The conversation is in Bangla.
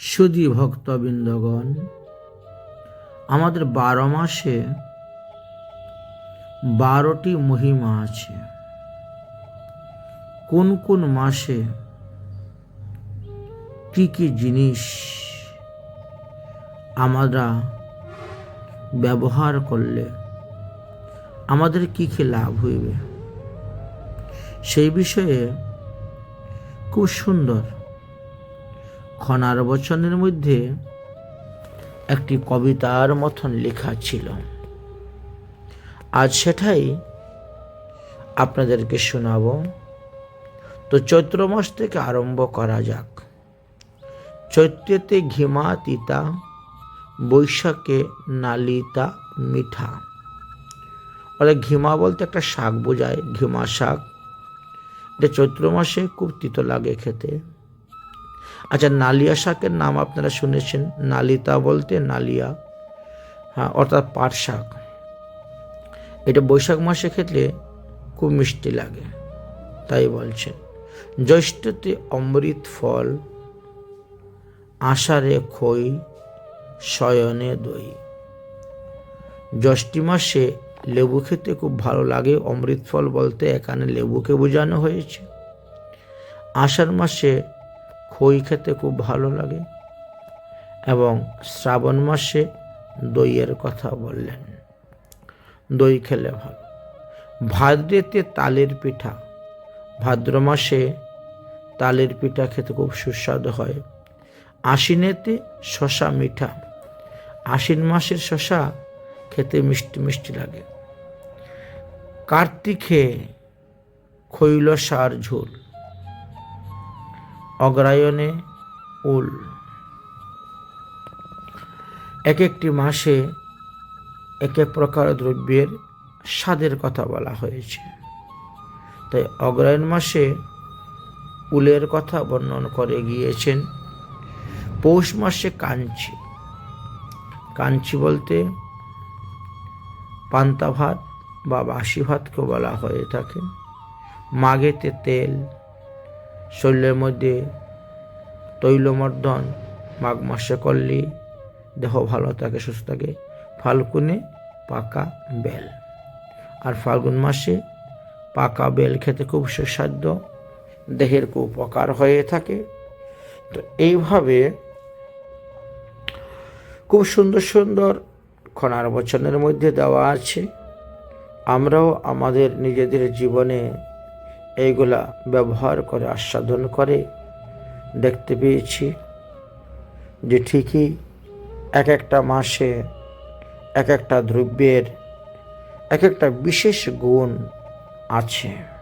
সুদী ভক্তবৃন্দগণ, আমাদের বারো মাসে বারোটি মহিমা আছে। কোন কোন মাসে কি কি জিনিস আমরা ব্যবহার করলে আমাদের কি কি লাভ হইবে? সেই বিষয়ে খুব সুন্দর খনার বচনের মধ্যে একটি কবিতার মতন লেখা ছিল। আজ সেটাই আপনাদেরকে শোনাব। তো চৈত্র মাস থেকে আরম্ভ করা যাক। চৈত্রেতে ঘিমা তিতা, বৈশাখে নালিতা মিঠা। অর্থাৎ ঘিমা বলতে একটা শাক বোঝায়, ঘিমা শাক। এটা চৈত্র মাসে খুব তিতো লাগে খেতে। আচ্ছা নালিয়া শাকের নাম আপনারা শুনেছেন। নালিতা বলতে নালিয়া। হ্যাঁ অর্থাৎ পাট শাক। এটা বৈশাখ মাসে খেতে খুব মিষ্টি লাগে, তাই বলছেন। জ্যৈষ্ঠতে অমৃত ফল, আষাঢ়ে খই, শয়নে দই। জ্যৈষ্ঠী মাসে লেবু খেতে খুব ভালো লাগে। অমৃত ফল বলতে এখানে লেবুকে বোঝানো হয়েছে। আষাঢ় মাসে খই খেতে খুব ভালো লাগে এবং শ্রাবণ মাসে দইয়ের কথা বললেন। দই খেলে ভালো। ভাদ্রেতে তালের পিঠা। ভাদ্র মাসে তালের পিঠা খেতে খুব সুস্বাদু হয়। আশ্বিনেতে শশা মিঠা। আশ্বিন মাসের শশা খেতে মিষ্টি মিষ্টি লাগে। কার্তিকে খৈল সার ঝোল। অগ্রায়ণে উল। এক একটি মাসে এক এক প্রকার দ্রব্যের স্বাদের কথা বলা হয়েছে। তাই অগ্রায়ণ মাসে উলের কথা বর্ণন করে গিয়েছেন পৌষ মাসে কাঞ্চি। কাঞ্চি বলতে পান্তা ভাত বা বাসি ভাতকে বলা হয়ে থাকে। মাঘেতে তেল শরীরের মধ্যে তৈলমর্দন, মাঘ মাসে করলে দেহ ভালো থাকে, সুস্থ থাকে। ফাল্গুনে পাকা বেল। আর ফাল্গুন মাসে পাকা বেল খেতে খুব সুস্বাদ্য দেহের খুব উপকার হয়ে থাকে। তো এইভাবে খুব সুন্দর সুন্দর খনার বচনের মধ্যে দেওয়া আছে। আমরাও আমাদের নিজেদের জীবনে এইগুলা ব্যবহার করে, আস্বাদন করে দেখতে পেয়েছি যে ঠিকই এক একটা মাসে এক একটা দ্রব্যের এক একটা বিশেষ গুণ আছে।